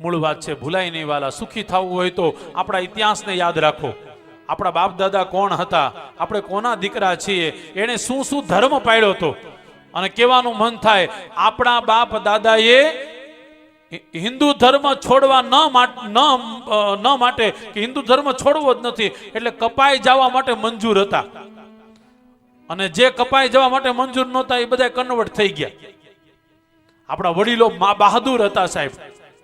મૂળ વાત છે ભૂલાય નહીં વાલા, સુખી થવું હોય તો આપણા ઇતિહાસને યાદ રાખો. આપણા બાપ દાદા કોણ હતા? આપણે કોના દીકરા છીએ? એણે શું શું ધર્મ પાડ્યો હતો? અને કહેવાનું મન થાય, આપણા બાપ દાદાએ હિન્દુ ધર્મ છોડવા ન ન માટે, કે હિન્દુ ધર્મ છોડવો જ નથી, એટલે કપાઈ જવા માટે મંજૂર હતા. અને જે કપાઈ જવા માટે મંજૂર નહોતા, એ બધા કન્વર્ટ થઈ ગયા. આપણા વડીલો બહાદુર હતા સાહેબ.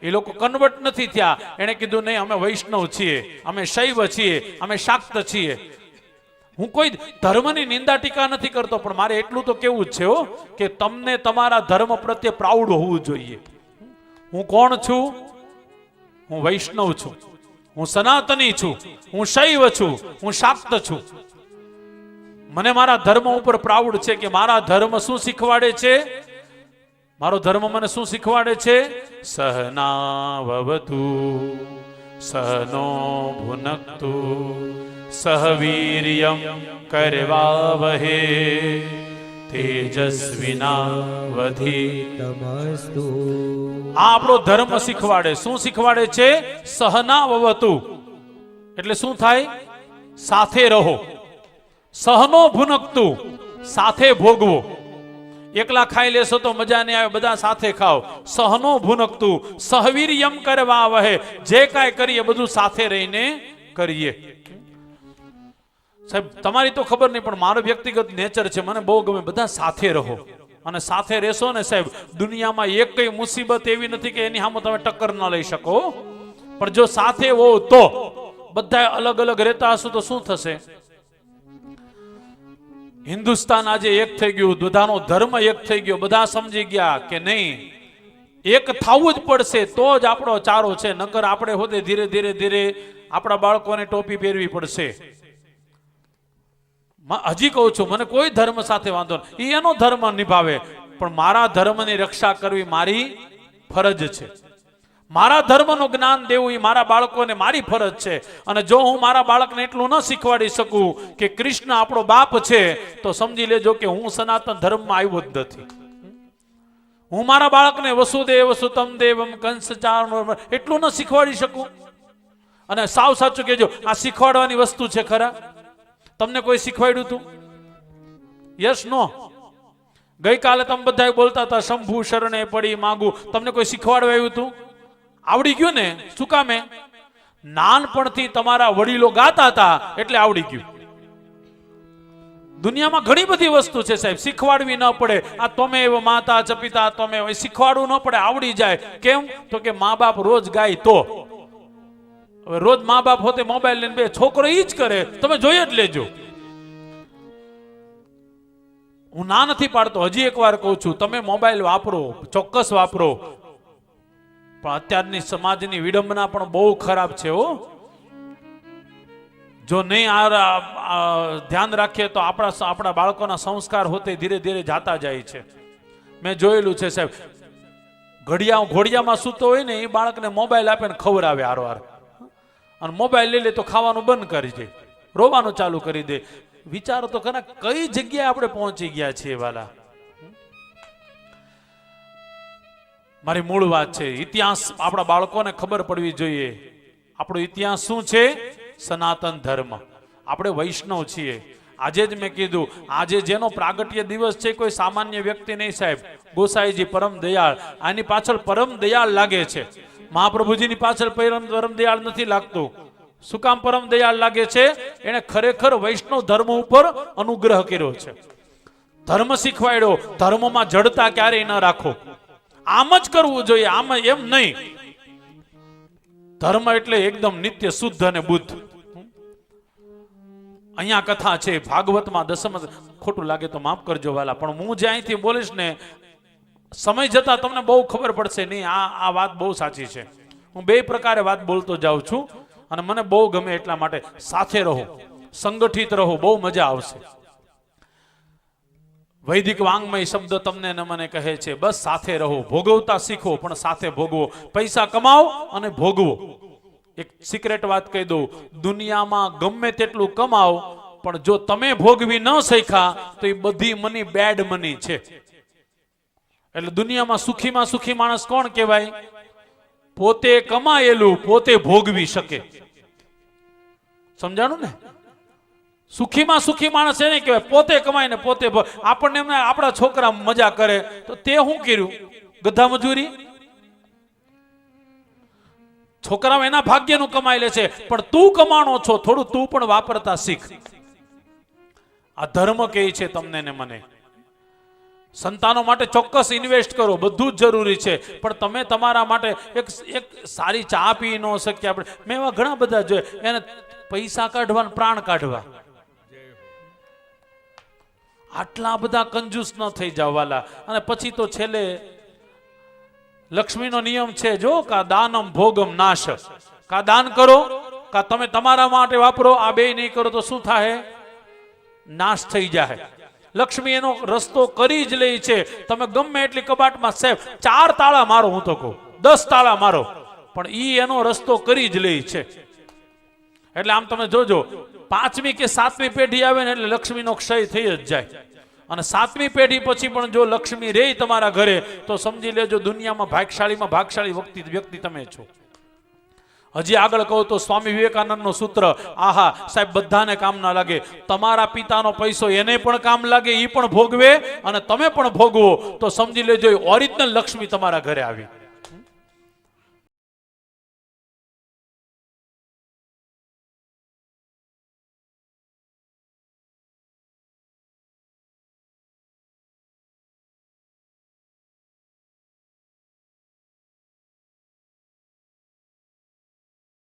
એ લોકો કન્વર્ટ નથી થયા. એણે કીધું, નહીં, અમે વૈષ્ણવ છીએ. અમે શૈવ છીએ. અમે શાક્ત છીએ. હું કોઈ ધર્મની નિંદા ટીકા નથી કરતો, પણ મારે એટલું તો કેવું છે કે તમને તમારા ધર્મ પ્રત્યે પ્રાઉડ હોવું જોઈએ. હું કોણ છું? હું વૈષ્ણવ છું. હું સનાતની છું. હું શૈવ છું. હું શાક્ત છું. મને મારા ધર્મ ઉપર પ્રાઉડ છે કે મારા ધર્મ શું શીખવાડે છે? મારો ધર્મ મને શું શીખવાડે છે? સહનાવતુ સહનો ભુનક્તુ, સહવીર્યમ કરવાવહે, તેજસ્વિનાવધી તમસ્તુ આ આપણો ધર્મ શીખવાડે. શું શીખવાડે છે? સહનાવતુ એટલે શું થાય? સાથે રહો. સહનો ભુનકતું. સાથે ભોગવો. એકલા ખાઈ લેશો તો મજા નહીં આવે, બધા સાથે ખાઓ. સહનો ભુનકતું, સહવીર્યમ કરવા વહે જે કાંઈ કરીએ, બધું સાથે રહીને કરીએ. સાહેબ, તમારી તો ખબર નહીં, પણ મારો વ્યક્તિગત નેચર છે. મને બહુ ગમે, બધા સાથે રહો. અને સાથે રહેશો ને સાહેબ, દુનિયામાં એક કઈ મુસીબત એવી નથી કે એની સામે તમે ટક્કર ન લઈ શકો. પણ જો સાથે હો તો બધા અલગ અલગ રહેતા હશો તો શું થશે? હિન્દુસ્તાન આજે એક થઈ ગયું, બધાનો ધર્મ એક થઈ ગયો, બધા સમજી ગયા કે નહીં, એક થવું જ પડશે, તો જ આપણો ચારો છે, નકર આપણે હોતે ધીરે ધીરે ધીરે આપણા બાળકોને ટોપી પહેરવી પડશે. હજી કહું છું, મને કોઈ ધર્મ સાથે વાંધો નહીં એનો ધર્મ નિભાવે, પણ મારા ધર્મની રક્ષા કરવી મારી ફરજ છે. મારા ધર્મનું જ્ઞાન દેવું એ મારા બાળકોને મારી ફરજ છે. અને જો હું મારા બાળકને એટલું ન શીખવાડી શકું કે કૃષ્ણ આપણો બાપ છે, તો સમજી લેજો કે હું સનાતન ધર્મમાં આવ્યો જ નથી. હું મારા બાળકને વસુદેવ સુતમ કંસ ચારણ એટલું ન શીખવાડી શકું. અને સાવ સાચું કહેજો, આ શીખવાડવાની વસ્તુ છે ખરા? તમને કોઈ શીખવાડ્યું હતું યસ નો? ગઈકાલે તમે બધા બોલતા હતા, શંભુ શરણે પડી માંગુ. તમને કોઈ શીખવાડવા આવ્યું હતું આવડી ગયું ને? શું કામે નાનપણથી તમારા વડીલો ગાતા હતા એટલે આવડી ગયું. દુનિયામાં ઘણી બધી વસ્તુ છે સાહેબ, શીખવાડવી ન પડે. આ તમે માતા ચપિતા તમે શીખવાડવું ન પડે, આવડી જાય. કેમ? તો કે મા બાપ રોજ ગાય તો. હવે રોજ મા બાપ હોતે મોબાઈલ લઈને બે, છોકરો ઈ જ કરે. તમે જોઈ જ લેજો. હું ના નથી પાડતો, હજી એકવાર કહું છું, તમે મોબાઈલ વાપરો, ચોક્કસ વાપરો. પણ અત્યારની સમાજની વિડંબના પણ બહુ ખરાબ છે હો. જો નહીં આ ધ્યાન રાખીએ તો આપણા આપણા બાળકોના સંસ્કાર હોતે ધીરે ધીરે જાતા જાય છે. મેં જોયેલું છે સાહેબ ઘડિયા ઘોડિયામાં સૂતો હોય ને એ બાળકને મોબાઈલ આપે ને ખવડાવે આવે હાર અને મોબાઈલ લઈ લે તો ખાવાનું બંધ કરી દે, રોવાનું ચાલુ કરી દે. વિચારો તો ખરા, કઈ જગ્યાએ આપણે પહોંચી ગયા છીએ વાલા? મારી મૂળ વાત છે. ઇતિહાસ આપણા બાળકોને ખબર પડવી જોઈએ. આપણો ઇતિહાસ શું છે? સનાતન ધર્મ. આપણે વૈષ્ણવ છીએ. આજે જ મેં કીધું, આજે જેનો પ્રાગટ્ય દિવસ છે કોઈ સામાન્ય વ્યક્તિ નહીં સાહેબ. ગોસાઈજી પરમ દયાળ. આની પાછળ પરમ દયાળ લાગે છે. મહાપ્રભુજીની પાછળ પરમ પરમ દયાળ નથી લાગતું. શું કામ પરમ દયાળ લાગે છે? એણે ખરેખર વૈષ્ણવ ધર્મ ઉપર અનુગ્રહ કર્યો છે. ધર્મ શીખવાડ્યો. ધર્મમાં જડતા ક્યારેય ન રાખો. આમ જ કરવું જોઈએ, આમ એમ નહીં. ધર્મ એટલે એકદમ નિત્ય શુદ્ધ અને બુદ્ધ. અહીંયા કથા છે, ભાગવતમાં દસમ ખોટું લાગે તો માફ કરજો વાલા, પણ હું જે અહીંથી બોલીશ ને, સમય જતા તમને બહુ ખબર પડશે નહીં આ આ વાત બહુ સાચી છે. હું બે પ્રકારે વાત બોલતો જાઉં છું, અને મને બહુ ગમે એટલા માટે સાથે રહો, સંગઠિત રહો, બહુ મજા આવશે. વૈદિક વાંગમય શબ્દ તમને મને કહે છે, બસ સાથે રહો, ભોગવતા શીખો, પણ સાથે ભોગવો. પૈસા કમાવો અને ભોગવો. એક સિક્રેટ વાત કહી દઉં, દુનિયામાં ગમે તેટલું કમાવો પણ જો તમે ભોગવી ન શીખા તો એ બધી મની બેડ મની છે. એટલે દુનિયામાં સુખીમાં સુખી માણસ કોણ કહેવાય? પોતે કમાયેલું, પોતે ભોગવી શકે. સમજાણું ને? સુખીમાં સુખી માણસ એને કહેવાય. પોતે કમાય ને પોતે આપણને એમને આપણા છોકરા મજા કરે. તો તે શું કર્યું? ગધા મજૂરી? છોકરાઓ એના ભાગ્યનું કમાઈ લે છે. પણ તું કમાણો છો, થોડું તું પણ વાપરતા શીખ. આ ધર્મ કહે છે તમને ને મને. સંતાનો માટે ચોક્કસ ઇન્વેસ્ટ કરો. બધું જ જરૂરી છે. પણ તમે તમારા માટે એક એક સારી ચા પી ન શકીએ આપણે. મેં એવા ઘણા બધા જોયા એને પૈસા કાઢવા પ્રાણ કાઢવા. આટલા બધા કંજૂસ ન થઈ જવાલા અને પછી તો છેલ્લે લક્ષ્મીનો નિયમ છે, જો કા દાનમ ભોગમ નાશ કા દાન કરો, કા તમે તમારા માટે વાપરો, આ બે નહીં કરો તો શું થાય નાશ થઈ જાય લક્ષ્મી એનો રસ્તો કરી જ લે છે. તમે ગમે એટલી કબાટમાં સેફ ચાર તાળા મારો હું તો કહું, દસ તાળા મારો. પણ ઈ એનો રસ્તો કરી જ લે છે. એટલે આમ તમે જોજો, પાંચમી કે સાતમી પેઢી આવે ને એટલે લક્ષ્મીનો ક્ષય થઈ જ જાય. અને સાતમી પેઢી પછી પણ જો લક્ષ્મી રે તમારા ઘરે, તો સમજી લેજો દુનિયામાં ભાગશાળીમાં ભાગશાળી વ્યક્તિ વ્યક્તિ તમે છો. હજી આગળ કહું તો સ્વામી વિવેકાનંદનું સૂત્ર, આહા, સાહેબ, બધાને કામ ના લાગે. તમારા પિતાનો પૈસો એને પણ કામ લાગે એ પણ ભોગવે અને તમે પણ ભોગવો. તો સમજી લેજો ઓરિજિનલ લક્ષ્મી તમારા ઘરે આવી.